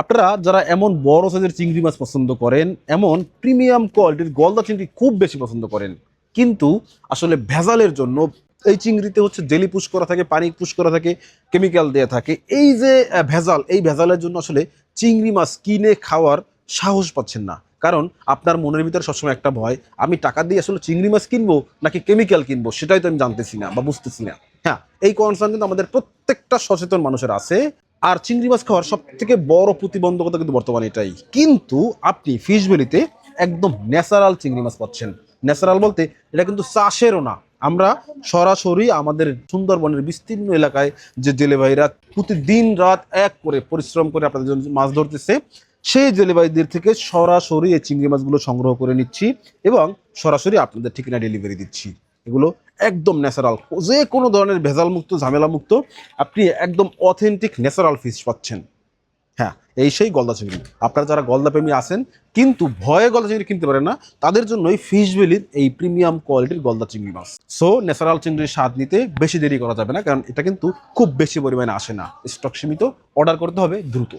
আপনারা যারা এমন বড় সাইজের চিংড়ি মাছ পছন্দ করেন, এমন প্রিমিয়াম কোয়ালিটির গলদা চিংড়ি খুব বেশি পছন্দ করেন, কিন্তু আসলে ভেজালের জন্য এই চিংড়িতে হচ্ছে জেলি পুশ করা থাকে, পানি পুশ করা থাকে কেমিক্যাল দেওয়া থাকে, এই যে ভেজাল, এই ভেজালের জন্য আসলে চিংড়ি মাছ কিনে খাওয়ার সাহস পাচ্ছেন না। কারণ আপনার মনের ভিতরে সবসময় একটা ভয়, আমি টাকা দিয়ে আসলে চিংড়ি মাছ কিনবো নাকি কেমিক্যাল কিনবো, সেটাই তো আমি জানতেছি না বা বুঝতেছি না। হ্যাঁ এই কনসার্ন কিন্তু আমাদের প্রত্যেকটা সচেতন মানুষের আছে। আর চিংড়ি মাছ খাওয়ার সব থেকে বড় প্রতিবন্ধকতা কিন্তু বর্তমানে এটাই। কিন্তু আপনি ফিশ একদম ন্যাচারাল চিংড়ি মাছ পাচ্ছেন। ন্যাচারাল বলতে এটা কিন্তু চাষেরও না। আমরা সরাসরি আমাদের সুন্দরবনের বিস্তীর্ণ এলাকায় যে জেলে ভাইরা প্রতিদিন রাত এক করে পরিশ্রম করে আপনাদের জন্য মাছ ধরতেছে, সেই জেলে ভাইদের থেকে সরাসরি এই চিংড়ি মাছগুলো সংগ্রহ করে নিচ্ছি এবং সরাসরি আপনাদের ঠিকানা ডেলিভারি দিচ্ছি। এগুলো একদম ন্যাচারাল যে কোনো ধরনের ভেজাল মুক্ত ঝামেলা মুক্ত আপনি একদম অথেন্টিক ন্যাচারাল ফিশ পাচ্ছেন। হ্যাঁ এই সেই গলদা চিংড়ি। আপনারা যারা গলদা প্রেমী আছেন, কিন্তু ভয়ে গলদা চিংড়ি কিনতে পারেন না, তাদের জন্যই ফিশ ভ্যালির এই প্রিমিয়াম কোয়ালিটির গলদা চিংড়ি মাছ। সো ন্যাচারাল চিংড়ির স্বাদ নিতে বেশি দেরি করা যাবে না, কারণ এটা কিন্তু খুব বেশি পরিমাণে আসে না। স্টক সীমিত অর্ডার করতে হবে দ্রুত।